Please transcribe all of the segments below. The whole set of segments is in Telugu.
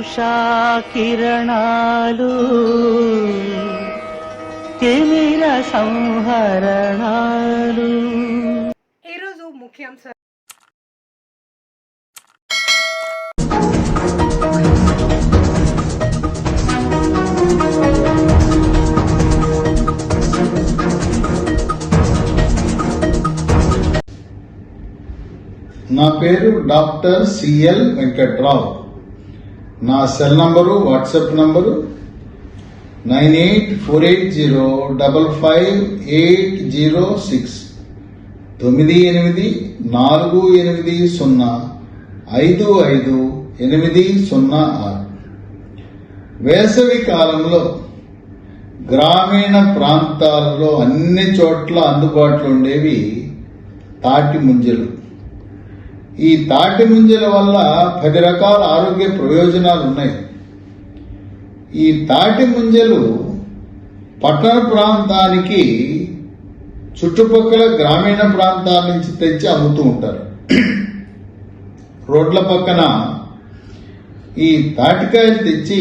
ఉషా కిరణాలు తిమిర సంహరణాలు. ఈరోజు ముఖ్యాంశాలు నా పేరు డాక్టర్ సిఎల్ వెంకట్రావు. నా cell number WhatsApp number nine eight four eight zero double five eight zero six. తొమ్మిది ఎనిమిది నాలుగు ఎనిమిది సున్నా ఐదు ఐదు ఎనిమిది సున్నా ఆరు. వేసవి కాలంలో గ్రామీణ ప్రాంతాలలో అన్ని చోట్ల అందుబాటులో ఉండేవి తాటి ముంజలు. ఈ తాటి ముంజల వల్ల పది రకాల ఆరోగ్య ప్రయోజనాలు ఉన్నాయి. ఈ తాటి ముంజలు పట్టణ ప్రాంతానికి చుట్టుపక్కల గ్రామీణ ప్రాంతాల నుంచి తెచ్చి అమ్ముతూ ఉంటారు. రోడ్ల పక్కన ఈ తాటికాయలు తెచ్చి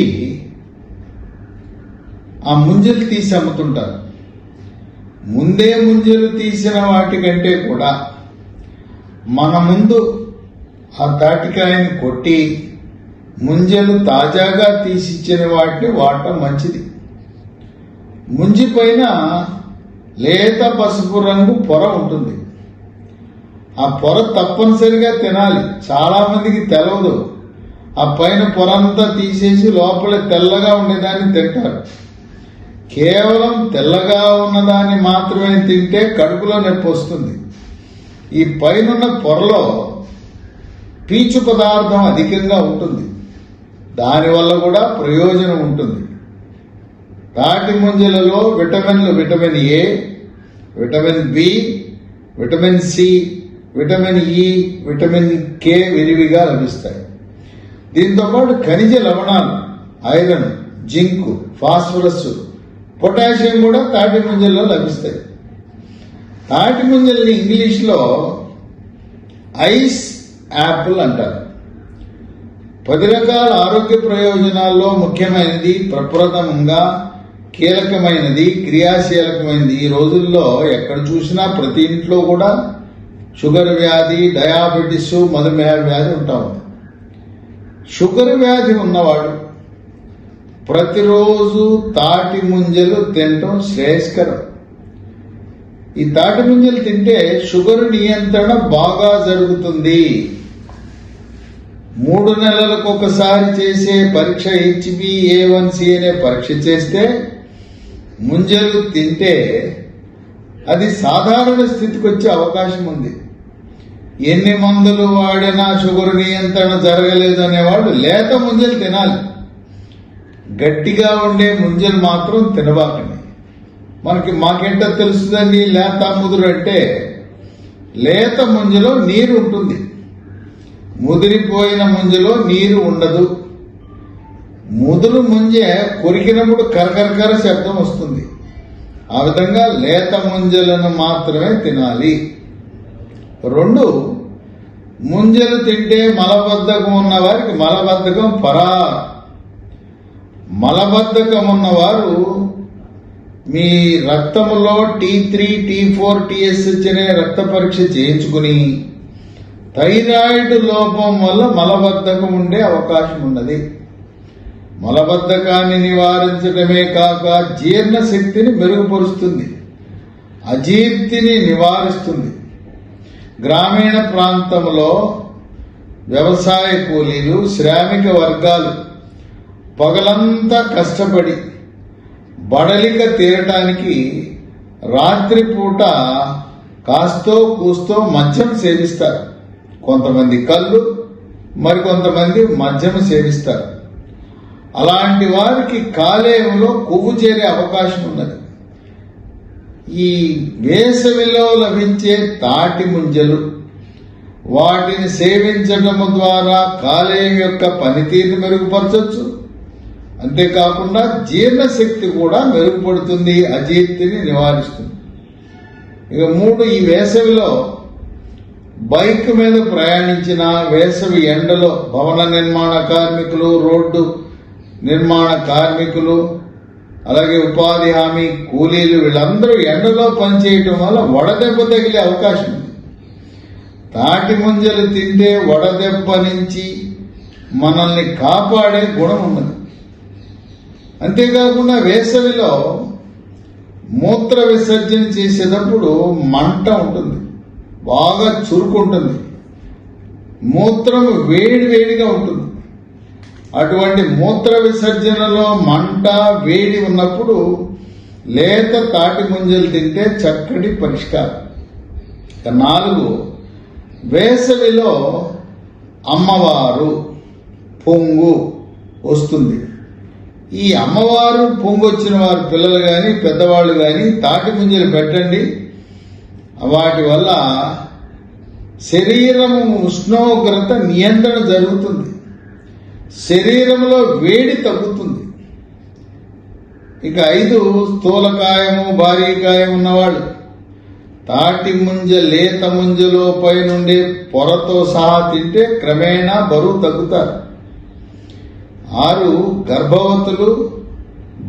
ఆ ముంజలు తీసి అమ్ముతుంటారు. ముందే ముంజలు తీసిన వాటికంటే కూడా మన ముందు ఆ తాటికాయని కొట్టి ముంజలు తాజాగా తీసిచ్చిన వాటిని వాడటం మంచిది. ముంజి పైన లేత పసుపు రంగు పొర ఉంటుంది. ఆ పొర తప్పనిసరిగా తినాలి. చాలామందికి తెలవదు. ఆ పైన పొర అంతా తీసేసి లోపల తెల్లగా ఉండేదాన్ని తింటారు. కేవలం తెల్లగా ఉన్నదాన్ని మాత్రమే తింటే కడుపులో నొప్పి వస్తుంది. ఈ పైనున్న పొరలో పీచు పదార్థం అధికంగా ఉంటుంది. దానివల్ల కూడా ప్రయోజనం ఉంటుంది. తాటి ముంజలలో విటమిన్లు vitamin A vitamin B vitamin C vitamin E vitamin K విరివిగా లభిస్తాయి. దీంతో పాటు ఖనిజ లవణాలు ఐరన్ జింక్ ఫాస్ఫరస్ పొటాషియం కూడా తాటి ముంజల్లో లభిస్తాయి. తాటి ముంజల్ని ఇంగ్లీష్లో ఐస్ యాపిల్ అంటారు. పది రకాల ఆరోగ్య ప్రయోజనాల్లో ముఖ్యమైనది ప్రప్రథమంగా కీలకమైనది క్రియాశీలకమైనది. ఈ రోజుల్లో ఎక్కడ చూసినా ప్రతి ఇంట్లో కూడా షుగర్ వ్యాధి డయాబెటిస్ మధుమేహ వ్యాధి ఉంటా ఉంది. షుగర్ వ్యాధి ఉన్నవాడు ప్రతిరోజు తాటి ముంజలు తినటం శ్రేయస్కరం. ఈ తాటి ముంజలు తింటే షుగర్ నియంత్రణ బాగా జరుగుతుంది. మూడు నెలలకు ఒకసారి చేసే పరీక్ష హెచ్బిఏవన్సి వన్ సి అనే పరీక్ష చేస్తే ముంజలు తింటే అది సాధారణ స్థితికి వచ్చే అవకాశం ఉంది. ఎన్ని మందులు వాడినా షుగర్ నియంత్రణ జరగలేదు అనేవాడు లేత ముంజలు తినాలి. గట్టిగా ఉండే ముంజలు మాత్రం తినబాకండి. మనకి మాకేంటో తెలుస్తుందండి లేత ముదురు అంటే లేత ముంజలో నీరు ఉంటుంది. ముదిరిపోయిన ముంజలో నీరు ఉండదు. ముదురు ముంజె కొరికినప్పుడు కరకరకర శబ్దం వస్తుంది. ఆ విధంగా లేత ముంజలను మాత్రమే తినాలి. రెండు ముంజలు తింటే మలబద్ధకం ఉన్న వారికి మలబద్ధకం పరా. మలబద్ధకం ఉన్నవారు మీ రక్తములో T three T four TSH అనే రక్త పరీక్ష చేయించుకుని థైరాయిడ్ లోపం వల్ల మలబద్ధకం ఉండే అవకాశం ఉన్నది. మలబద్ధకాన్ని నివారించడమే కాక జీర్ణశక్తిని మెరుగుపరుస్తుంది. అజీర్తిని నివారిస్తుంది. గ్రామీణ ప్రాంతంలో వ్యవసాయ కూలీలు శ్రామిక వర్గాలు పగలంతా కష్టపడి బడలిక తీరటానికి రాత్రిపూట కాస్తో కూస్తో మద్యం సేవిస్తారు. కొంతమంది కళ్ళు మరికొంతమంది మద్యం సేవిస్తారు. అలాంటి వారికి కాలేయంలో కొవ్వు చేరే అవకాశం ఉన్నది. ఈ వేసవిలో లభించే తాటి ముంజలు వాటిని సేవించడం ద్వారా కాలేయం యొక్క పనితీరుని మెరుగుపరచవచ్చు అంతేకాకుండా జీర్ణశక్తి కూడా మెరుగుపడుతుంది అజీర్తిని నివారిస్తుంది. ఇక మూడు ఈ వేసవిలో బైక్ మీద ప్రయాణించిన వేసవి ఎండలో భవన నిర్మాణ కార్మికులు రోడ్డు నిర్మాణ కార్మికులు అలాగే ఉపాధి హామీ కూలీలు వీళ్ళందరూ ఎండలో పనిచేయటం వల్ల వడదెబ్బ తగిలే అవకాశం ఉంది. తాటి ముంజలు తింటే వడదెబ్బ నుంచి మనల్ని కాపాడే గుణం ఉన్నది. అంతేకాకుండా వేసవిలో మూత్ర విసర్జన చేసేటప్పుడు మంట ఉంటుంది. బాగా చురుకుంటుంది. మూత్రం వేడి వేడిగా ఉంటుంది. అటువంటి మూత్ర విసర్జనలో మంట వేడి ఉన్నప్పుడు లేత తాటి ముంజలు తింటే చక్కటి పరిష్కారం. నాలుగు వేసవిలో అమ్మవారు పొంగు వస్తుంది. ఈ అమ్మవారు పొంగొచ్చిన వారు పిల్లలు కానీ పెద్దవాళ్ళు కానీ తాటి ముంజలు పెట్టండి. వాటి వల్ల శరీరము ఉష్ణోగ్రత నియంత్రణ జరుగుతుంది. శరీరంలో వేడి తగ్గుతుంది. ఇక ఐదు స్థూలకాయము భారీకాయం ఉన్నవాళ్ళు తాటి ముంజ లేత ముంజలో పైనుండే పొరతో సహా తింటే క్రమేణా బరువు తగ్గుతారు. ఆరు గర్భవతులు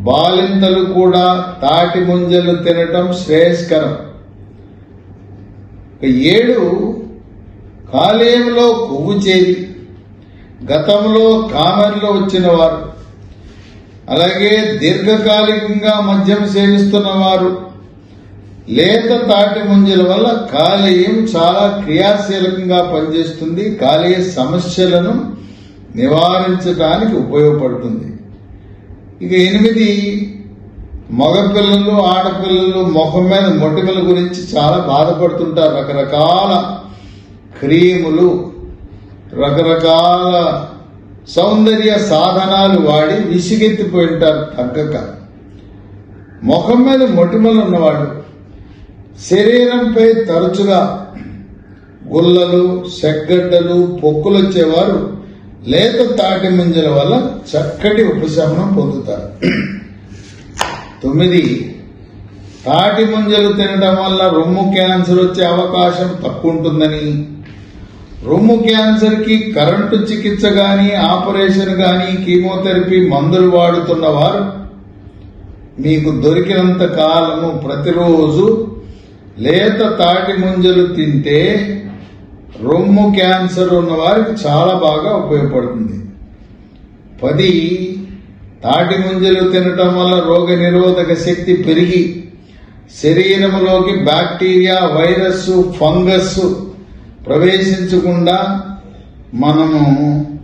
బాలింతలు కూడా తాటి ముంజలు తినటం శ్రేయస్కరం. ఏడు కాలేయంలో కొవ్వు చేరి గతంలో కామెర్లో వచ్చిన వారు అలాగే దీర్ఘకాలికంగా మద్యం సేవిస్తున్న వారు లేత తాటి ముంజల వల్ల కాలేయం చాలా క్రియాశీలకంగా పనిచేస్తుంది కాలేయ సమస్యలను నివారించడానికి ఉపయోగపడుతుంది. ఇక ఎనిమిది మగపిల్లలు ఆడపిల్లలు ముఖం మీద మొటిమల గురించి చాలా బాధపడుతుంటారు. రకరకాల క్రీములు రకరకాల సౌందర్య సాధనాలు వాడి విసిగెత్తిపోయింటారు తగ్గక. ముఖం మీద మొటిమలు ఉన్నవాడు శరీరంపై తరచుగా గుల్లలు సెగ్గడ్డలు పొక్కులు వచ్చేవారు. లేత తాటి ముంజల వల్ల చక్కటి ఉపశమనం పొందుతారు. తొమ్మిది. తాటి ముంజలు తినడం వల్ల రొమ్ము క్యాన్సర్ వచ్చే అవకాశం తక్కువ ఉంటుందని రొమ్ము క్యాన్సర్కి కరెంటు చికిత్స కానీ ఆపరేషన్ కానీ కీమోథెరపీ మందులు వాడుతున్న వారు మీకు దొరికినంత కాలము ప్రతిరోజు లేత తాటి ముంజలు తింటే రొమ్ము క్యాన్సర్ ఉన్న వారికి చాలా బాగా ఉపయోగపడుతుంది. పది. తాటి ముంజలు తినటం వల్ల రోగ నిరోధక శక్తి పెరిగి శరీరంలోకి బ్యాక్టీరియా వైరస్ ఫంగస్ ప్రవేశించకుండా మనము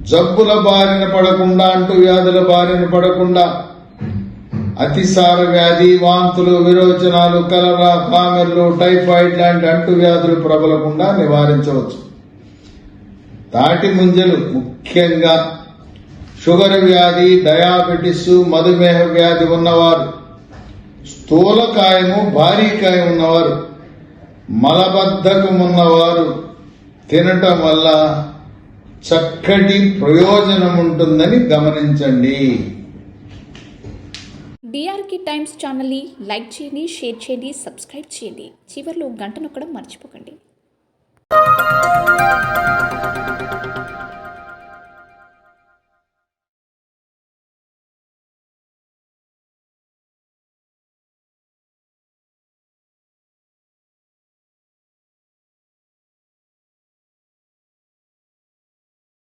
జబ్బుల బారిన పడకుండా అంటూ వ్యాధుల బారిన పడకుండా అతిసార వ్యాధి వాంతులు విరోచనాలు కలరా కామెర్లు టైఫాయిడ్ లాంటి అంటు వ్యాధులు ప్రబలకుండా నివారించవచ్చు. తాటి ముంజలు ముఖ్యంగా షుగర్ వ్యాధి డయాబెటిస్ మధుమేహ వ్యాధి ఉన్నవారు స్థూలకాయము భారీకాయం ఉన్నవారు మలబద్ధకం ఉన్నవారు తినటం వల్ల చక్కటి ప్రయోజనం ఉంటుందని గమనించండి. డిఆర్కి టైమ్స్ ఛానల్ని లైక్ చేయండి షేర్ చేయండి సబ్స్క్రైబ్ చేయండి. చివరిలో గంట నొక్కడం మర్చిపోకండి.